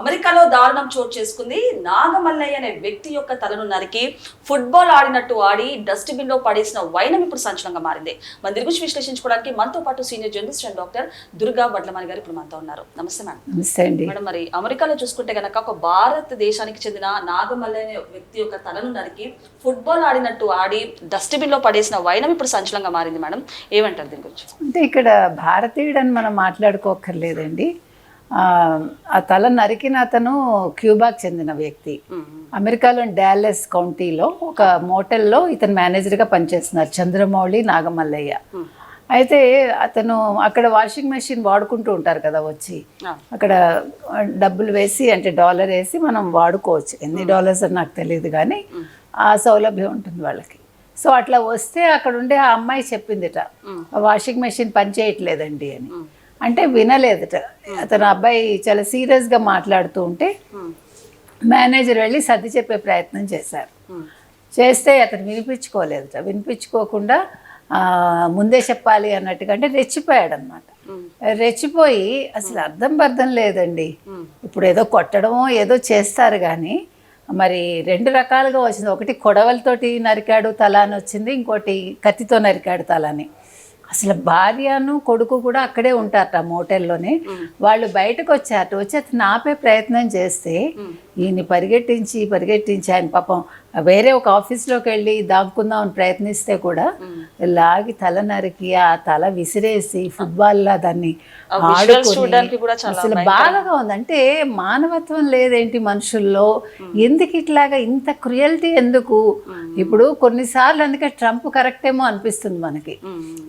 అమెరికాలో దారుణం చోటు చేసుకుంది నాగమల్లయ్య అనే వ్యక్తి యొక్క తలను నరికి ఫుట్బాల్ ఆడినట్టు ఆడి డస్ట్బిన్లో పడేసిన వైనం ఇప్పుడు సంచలనంగా మారింది. మన దీని గురించి విశ్లేషించుకోవడానికి మనతో పాటు senior journalist and doctor Durga Vadlamani garu ఇప్పుడు మనతో ఉన్నారు. నమస్తే మేడం. నమస్తే అండి. మేడం మరి అమెరికాలో చూసుకుంటే గనక ఒక భారతదేశానికి చెందిన నాగమల్లయ్య అనే వ్యక్తి యొక్క తలను నరికి ఫుట్బాల్ ఆడినట్టు ఆడి డస్ట్బిన్లో పడేసిన వైనం ఇప్పుడు సంచలనంగా మారింది మేడం. ఏమంటారు దీని గురించి? అంటే ఇక్కడ భారతీయుడని మనం మాట్లాడుకోకర్లేదండి ఆ, తల నరికిన అతను క్యూబాకి చెందిన వ్యక్తి. అమెరికాలోని డాలెస్ కౌంటీలో ఒక మోటల్లో ఇతను మేనేజర్గా పనిచేస్తున్నారు చంద్రమౌళి నాగమల్లయ్య. అయితే అతను అక్కడ వాషింగ్ మెషిన్ వాడుకుంటూ ఉంటారు కదా వచ్చి. అక్కడ డబ్బులు వేసి అంటే డాలర్ వేసి మనం వాడుకోవచ్చు. ఎన్ని డాలర్స్ అని నాకు తెలియదు కానీ ఆ సౌలభ్యం ఉంటుంది వాళ్ళకి. సో అట్లా వస్తే అక్కడ ఉండే ఆ అమ్మాయి చెప్పిందిట "ఆ వాషింగ్ మెషిన్ పని చేయట్లేదండి అని. అంటే వినలేదట అతను అబ్బాయి చాలా సీరియస్గా మాట్లాడుతూ ఉంటే మేనేజర్ వెళ్ళి సర్ది చెప్పే ప్రయత్నం చేశారు. చేస్తే అతను వినిపించుకోలేదట వినిపించుకోకుండా ముందే చెప్పాలి అన్నట్టుగా అంటే రెచ్చిపోయాడు అనమాట రెచ్చిపోయి అసలు అర్థం పర్థం లేదండి. ఇప్పుడు ఏదో కొట్టడమో ఏదో చేస్తారు కానీ మరి రెండు రకాలుగా వచ్చింది. ఒకటి కొడవలతోటి నరికాడు తల అని వచ్చింది ఇంకోటి కత్తితో నరికాడు తల అని. అసలు భార్యను కొడుకు కూడా అక్కడే ఉంటారట మోటల్లోనే. వాళ్ళు బయటకు వచ్చారట వచ్చి అతను ఆపే ప్రయత్నం చేస్తే ఈయన పరిగెట్టించి పరిగెట్టించి ఆయన పాపం వేరే ఒక ఆఫీస్లోకి వెళ్ళి దాక్కుందామని ప్రయత్నిస్తే కూడా లాగి తల నరికి ఆ తల విసిరేసి ఫుట్బాల్లా దాన్ని చాలా అసలు బాధగా ఉంది. అంటే మానవత్వం లేదేంటి మనుషుల్లో? ఎందుకు ఇట్లాగా ఇంత క్రుయల్టీ ఎందుకు? ఇప్పుడు కొన్నిసార్లు అందుకే ట్రంప్ కరెక్ట్ ఏమో అనిపిస్తుంది మనకి.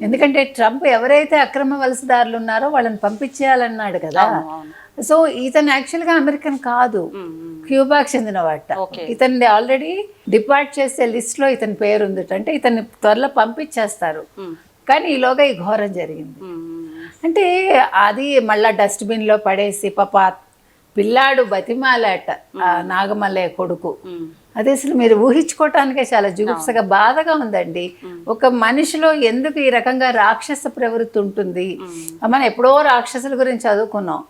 ఎందుకంటే ట్రంప్ ఎవరైతే అక్రమ వలసదారులు ఉన్నారో వాళ్ళని పంపించేయాలన్నాడు కదా. సో ఇతను యాక్చువల్గా అమెరికన్ కాదు. క్యూబాకి చెందిన వాట Okay. ఇతన్ని ఆల్రెడీ డిపార్ట్ చేసే లిస్ట్లో ఇతని పేరు ఉంది అంటే ఇతన్ని త్వరలో పంపించేస్తారు. కానీ ఈలోగా ఈ ఘోరం జరిగింది. అంటే అది మళ్ళా డస్ట్బిన్లో పడేసి పాప పిల్లాడు బతిమాలాట నాగమల్లయ్య కొడుకు. అది అసలు మీరు ఊహించుకోవటానికే చాలా జుగుప్సగా బాధగా ఉందండి. ఒక మనిషిలో ఎందుకు ఈ రకంగా రాక్షస ప్రవృత్తి ఉంటుంది? మనం ఎప్పుడో రాక్షసుల గురించి చదువుకున్నాం.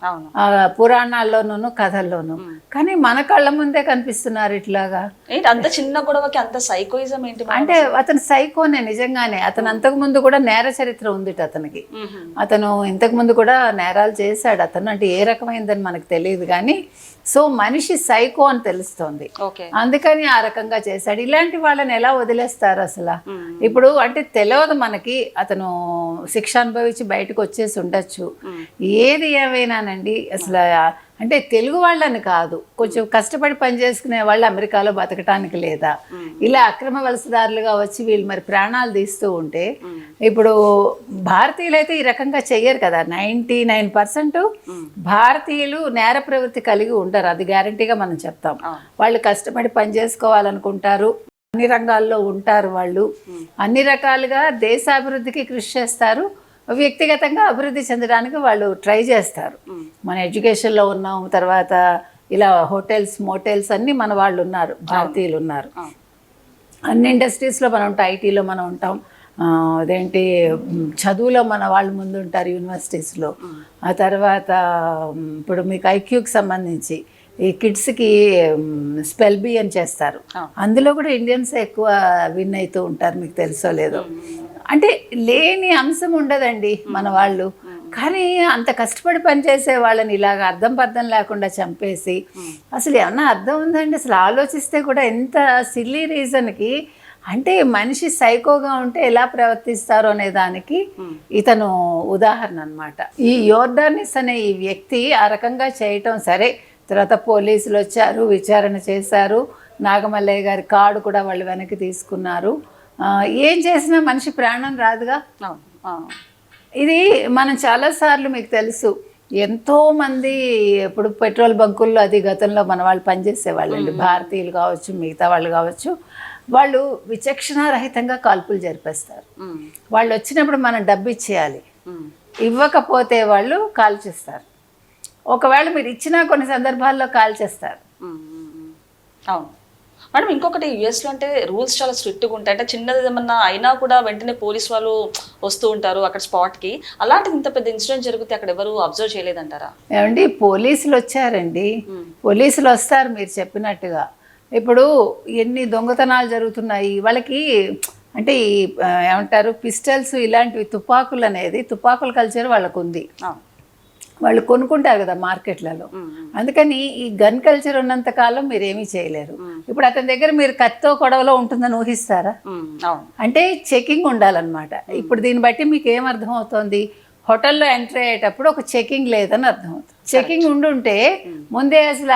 పురాణాల్లోనూ కథల్లోనూ. కానీ మన కళ్ళ ముందే కనిపిస్తున్నారు ఇట్లాగా. అంత చిన్న గొడవకి అంత సైకోయిజం ఏంటి? అంటే అతను సైకోనే నిజంగానే. అతను అంతకు ముందు కూడా నేర చరిత్ర ఉంది అతనికి. అతను ఇంతకు ముందు కూడా నేరాలు చేశాడు. అతను అంటే ఏ రకమైందని మనకు తెలియదు కానీ సో మనిషి సైకో అని తెలుస్తోంది. ఓకే. అందుకని ఆ రకంగా చేశాడు. ఇలాంటి వాళ్ళని ఎలా వదిలేస్తారు అసలు? ఇప్పుడు అంటే తెలియదు మనకి అతను శిక్ష అనుభవించి బయటకు వచ్చేసి ఉండొచ్చు. ఏది ఏమైనానండి అసలు అంటే తెలుగు వాళ్ళని కాదు కొంచెం కష్టపడి పని చేసుకునే వాళ్ళు అమెరికాలో బతకటానికి లేదా. ఇలా అక్రమ వలసదారులుగా వచ్చి వీళ్ళు మరి ప్రాణాలు తీస్తూ ఉంటే ఇప్పుడు భారతీయులు అయితే ఈ రకంగా చెయ్యరు కదా. నైంటీ నైన్ పర్సెంట్ భారతీయులు నేర ప్రవృత్తి కలిగి ఉంటారు అది గ్యారంటీగా మనం చెప్తాం. వాళ్ళు కష్టపడి పని చేసుకోవాలనుకుంటారు. అన్ని రంగాల్లో ఉంటారు వాళ్ళు. అన్ని రకాలుగా దేశాభివృద్ధికి కృషి చేస్తారు. వ్యక్తిగతంగా అభివృద్ధి చెందడానికి వాళ్ళు ట్రై చేస్తారు. మన ఎడ్యుకేషన్లో ఉన్నాం తర్వాత ఇలా హోటల్స్ మోటల్స్ అన్నీ మన వాళ్ళు ఉన్నారు భారతీయులు ఉన్నారు. అన్ని ఇండస్ట్రీస్లో మనం ఉంటాం ఐటీలో మనం ఉంటాం అదేంటి చదువులో మన వాళ్ళు ముందు ఉంటారు యూనివర్సిటీస్లో ఆ తర్వాత ఇప్పుడు మీకు ఐక్యూకి సంబంధించి ఈ కిడ్స్కి స్పెల్ బి అని చేస్తారు. అందులో కూడా ఇండియన్స్ ఎక్కువ విన్ అవుతూ ఉంటారు మీకు తెలుసో లేదో. అంటే లేని అంశం ఉండదండి మన వాళ్ళు. కానీ అంత కష్టపడి పనిచేసే వాళ్ళని ఇలాగ అర్థం పర్థం లేకుండా చంపేసి అసలు ఏమన్నా అర్థం ఉందండి? అసలు ఆలోచిస్తే కూడా ఎంత సిల్లీ రీజన్కి అంటే మనిషి సైకోగా ఉంటే ఎలా ప్రవర్తిస్తారో అనే దానికి ఇతను ఉదాహరణ అన్నమాట. ఈ యోర్డానిస్ అనే ఈ వ్యక్తి ఆ రకంగా చేయటం సరే. తర్వాత పోలీసులు వచ్చారు విచారణ చేశారు. నాగమల్లయ్య గారి కార్డు కూడా వాళ్ళు వెనక్కి తీసుకున్నారు. ఏం చేసినా మనిషి ప్రాణం రాదుగా. ఇది మనం చాలాసార్లు మీకు తెలుసు. ఎంతో మంది ఇప్పుడు పెట్రోల్ బంకుల్లో అది గతంలో మన వాళ్ళు పనిచేసే వాళ్ళండి భారతీయులు కావచ్చు మిగతా వాళ్ళు కావచ్చు. వాళ్ళు విచక్షణారహితంగా కాల్పులు జరిపేస్తారు. వాళ్ళు వచ్చినప్పుడు మనం డబ్బు ఇచ్చేయాలి. ఇవ్వకపోతే వాళ్ళు కాల్చేస్తారు ఒకవేళ మీరు ఇచ్చినా కొన్ని సందర్భాల్లో కాల్చేస్తారు మ్మ్. మ్మ్. అవును. మేడం ఇంకొకటి యుఎస్లో అంటే రూల్స్ చాలా స్ట్రిక్ట్గా ఉంటాయి. అంటే చిన్నది ఏమన్నా అయినా కూడా వెంటనే పోలీస్ వాళ్ళు వస్తూ ఉంటారు అక్కడ స్పాట్కి. అలాంటిది ఇంత పెద్ద ఇన్సిడెంట్ జరిగితే అక్కడ ఎవరు అబ్జర్వ్ చేయలేదంటారా? ఏమండి పోలీసులు వచ్చారండి. పోలీసులు వస్తారు మీరు చెప్పినట్టుగా. ఇప్పుడు ఎన్ని దొంగతనాలు జరుగుతున్నాయి? వాళ్ళకి అంటే ఈ ఏమంటారు పిస్టల్స్ ఇలాంటివి తుపాకులు అనేది తుపాకుల కల్చర్ వాళ్ళకు ఉంది. వాళ్ళు కొనుక్కుంటారు కదా మార్కెట్లలో. అందుకని ఈ గన్ కల్చర్ ఉన్నంత కాలం మీరు ఏమీ చేయలేరు. ఇప్పుడు అతని దగ్గర మీరు కత్తో కొడవలో ఉంటుందని ఊహిస్తారా? అంటే చెకింగ్ ఉండాలన్నమాట. ఇప్పుడు దీన్ని బట్టి మీకు ఏం అర్థం అవుతుంది హోటల్లో ఎంటర్ అయ్యేటప్పుడు ఒక చెకింగ్ లేదని అర్థం అవుతుంది చెకింగ్ ఉండుంటే ముందే అసలు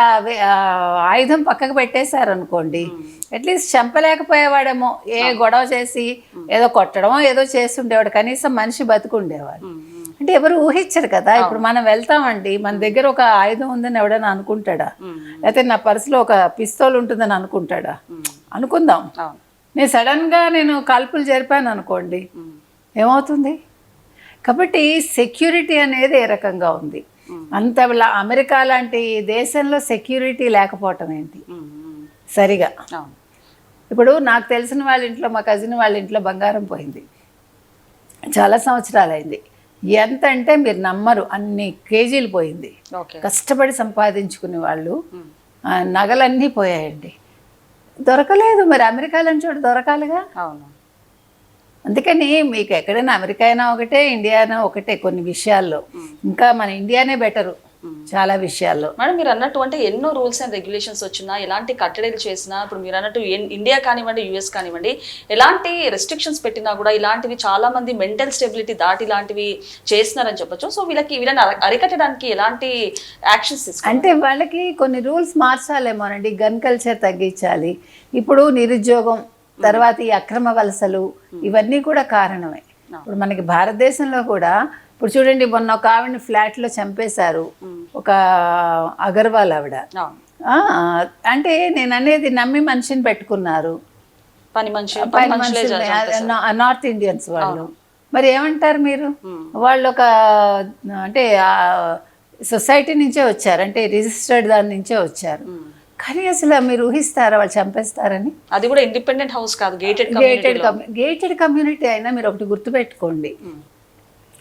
ఆయుధం పక్కకు పెట్టేశారు అనుకోండి అట్లీస్ట్ చంపలేకపోయేవాడేమో. ఏ గొడవ చేసి ఏదో కొట్టడమో ఏదో చేసి ఉండేవాడు కనీసం మనిషి బతుకుండేవాడు. అంటే ఎవరు ఊహించరు కదా. ఇప్పుడు మనం వెళ్తామండి మన దగ్గర ఒక ఆయుధం ఉందని ఎవడైనా అనుకుంటాడా? లేకపోతే నా పర్సులో ఒక పిస్తోల్ ఉంటుందని అనుకుంటాడా? అనుకుందాం. నేను సడన్గా నేను కాల్పులు జరిపాను అనుకోండి ఏమవుతుంది? కాబట్టి సెక్యూరిటీ అనేది ఏ రకంగా ఉంది? అంత అమెరికా లాంటి దేశంలో సెక్యూరిటీ లేకపోవటం ఏంటి? సరిగా. ఇప్పుడు నాకు తెలిసిన వాళ్ళ ఇంట్లో మా కజిన్ వాళ్ళ ఇంట్లో బంగారం పోయింది. చాలా సంవత్సరాలైంది. ఎంత అంటే మీరు నమ్మరు అన్ని కేజీలు పోయింది. కష్టపడి సంపాదించుకునే వాళ్ళు ఆ, నగలన్నీ పోయాయండి. దొరకలేదు మరి అమెరికా లాంటి చోట దొరకాలిగా. అవును. అందుకని మీకు ఎక్కడైనా అమెరికా అయినా ఒకటే ఇండియా అయినా ఒకటే కొన్ని విషయాల్లో. ఇంకా మన ఇండియానే బెటరు. చాలా విషయాల్లో. మేడం మీరు అన్నట్టు అంటే ఎన్నో రూల్స్ అండ్ రెగ్యులేషన్స్ వచ్చినా ఎలాంటి కట్టడీలు చేసినా ఇప్పుడు మీరు అన్నట్టు ఇండియా కానివ్వండి యుఎస్ కానివ్వండి ఎలాంటి రెస్ట్రిక్షన్స్ పెట్టినా కూడా ఇలాంటివి చాలా మంది మెంటల్ స్టెబిలిటీ దాటి ఇలాంటివి చేస్తున్నారని చెప్పొచ్చు. సో వీళ్ళకి వీళ్ళని అర- అరికట్టడానికి ఎలాంటి యాక్షన్స్ అంటే వాళ్ళకి కొన్ని రూల్స్ మార్చాలేమోనండి గన్ కల్చర్ తగ్గించాలి. ఇప్పుడు నిరుద్యోగం తర్వాత ఈ అక్రమ వలసలు ఇవన్నీ కూడా కారణమే. ఇప్పుడు మనకి భారతదేశంలో కూడా ఇప్పుడు చూడండి మొన్న ఒక ఆవిడని ఫ్లాట్లో చంపేశారు. ఒక అగర్వాల్ ఆవిడ. అంటే నేను అనేది నమ్మి మనిషిని పెట్టుకున్నారు. పని మనిషి పని మనుషులే నార్త్ ఇండియన్స్ వాళ్ళు. మరి ఏమంటారు మీరు? వాళ్ళు ఒక అంటే సొసైటీ నుంచే వచ్చారు. అంటే రిజిస్టర్డ్ దాని నుంచే వచ్చారు. కానీ అసలు మీరు ఊహిస్తారా వాళ్ళు చంపేస్తారని? అది కూడా ఇండిపెండెంట్ హౌస్ కాదు గేటెడ్ గేటెడ్ గేటెడ్ కమ్యూనిటీ అయినా మీరు ఒకటి గుర్తుపెట్టుకోండి.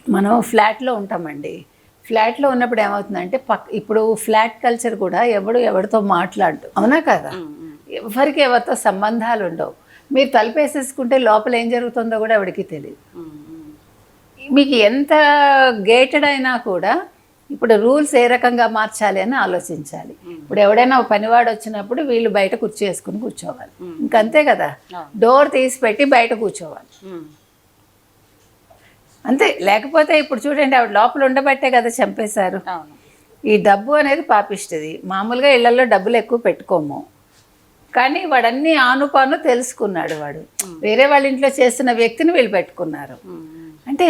మనం ఫ్లాట్లో ఉంటామండి. ఫ్లాట్లో ఉన్నప్పుడు ఏమవుతుందంటే పక్ ఇప్పుడు ఫ్లాట్ కల్చర్ కూడా ఎవడు ఎవరితో మాట్లాడు అవునా కదా? ఎవరికి ఎవరితో సంబంధాలు ఉండవు. మీరు తలుపేసేసుకుంటే లోపల ఏం జరుగుతుందో కూడా ఎవరికి తెలియదు మీకు ఎంత గేటెడ్ అయినా కూడా ఇప్పుడు రూల్స్ ఏ రకంగా మార్చాలి అని ఆలోచించాలి. ఇప్పుడు ఎవడైనా పనివాడు వచ్చినప్పుడు వీళ్ళు బయట కుర్చీ వేసుకుని కూర్చోవాలి. ఇంకంతే కదా? డోర్ తీసి పెట్టి బయట కూర్చోవాలి. అంతే. లేకపోతే ఇప్పుడు చూడండి ఆవిడ లోపల ఉండబట్టే కదా చంపేశారు. ఈ డబ్బు అనేది పాపిస్తుంది మామూలుగా ఇళ్ళలో డబ్బులు ఎక్కువ పెట్టుకోము. కానీ వాడన్నీ ఆనుపాను తెలుసుకున్నాడు వాడు. వేరే వాళ్ళ ఇంట్లో చేస్తున్న వ్యక్తిని వీళ్ళు పెట్టుకున్నారు. అంటే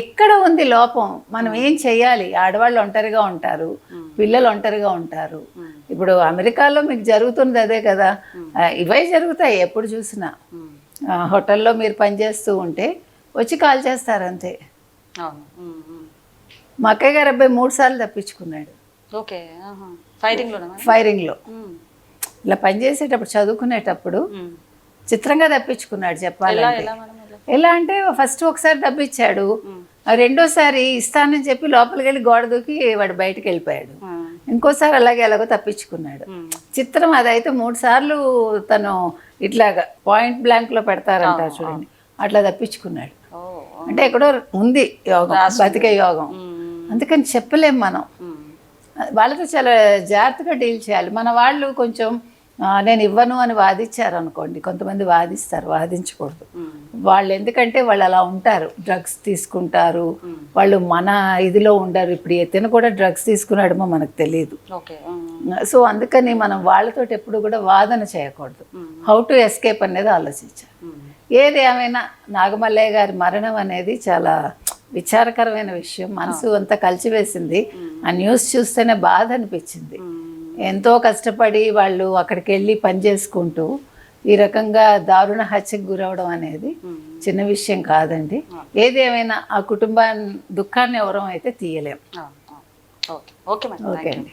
ఎక్కడ ఉంది లోపం? మనం ఏం చెయ్యాలి? ఆడవాళ్ళు ఒంటరిగా ఉంటారు. పిల్లలు ఒంటరిగా ఉంటారు. ఇప్పుడు అమెరికాలో మీకు జరుగుతుంది అదే కదా. ఇవే జరుగుతాయి ఎప్పుడు చూసినా. హోటల్లో మీరు పనిచేస్తూ ఉంటే వచ్చి కాల్ చేస్తారు అంతే. మా అక్కయ్య గారు అబ్బాయి మూడు సార్లు తప్పించుకున్నాడు. ఓకే ఫైరింగ్ ఫైరింగ్లో ఇలా పనిచేసేటప్పుడు చదువుకునేటప్పుడు. చిత్రంగా తప్పించుకున్నాడు ఎలా చెప్పాలంటే ఎలా అంటే ఫస్ట్ ఒకసారి డబ్బు ఇచ్చాడు ఆ రెండోసారి ఇస్తానని చెప్పి లోపలికి వెళ్ళి గోడ దూకి వాడు బయటకు వెళ్ళిపోయాడు ఇంకోసారి అలాగే ఎలాగో తప్పించుకున్నాడు. చిత్రం అదైతే మూడు సార్లు తను ఇట్లాగా పాయింట్ బ్లాంక్లో పెడతారంటారు చూడండి. అట్లా తప్పించుకున్నాడు. అంటే ఎక్కడో ఉంది యోగం బతికే యోగం. అందుకని చెప్పలేం మనం. వాళ్ళతో చాలా జాగ్రత్తగా డీల్ చేయాలి. మన వాళ్ళు కొంచెం నేను ఇవ్వను అని వాదించారు అనుకోండి కొంతమంది వాదిస్తారు వాదించకూడదు. వాళ్ళు ఎందుకంటే వాళ్ళు అలా ఉంటారు. డ్రగ్స్ తీసుకుంటారు. వాళ్ళు మన ఇదిలో ఉండరు. ఇప్పుడు ఇతను కూడా డ్రగ్స్ తీసుకున్నాడమో మనకు తెలియదు. సో అందుకని మనం వాళ్ళతో ఎప్పుడు కూడా వాదన చేయకూడదు. హౌ టు ఎస్కేప్ అనేది ఆలోచించాలి. ఏది ఏమైనా నాగమల్లయ్య గారి మరణం అనేది చాలా విచారకరమైన విషయం. మనసు అంతా కలిసివేసింది. ఆ న్యూస్ చూస్తేనే బాధ అనిపించింది. ఎంతో కష్టపడి వాళ్ళు అక్కడికి వెళ్ళి పని చేసుకుంటూ ఈ రకంగా దారుణ హత్యకు గురవడం అనేది చిన్న విషయం కాదండి. ఏది ఏమైనా ఆ కుటుంబాన్ని దుఃఖాన్ని ఎవరం అయితే తీయలేం. ఓకే. ఓకే అండి.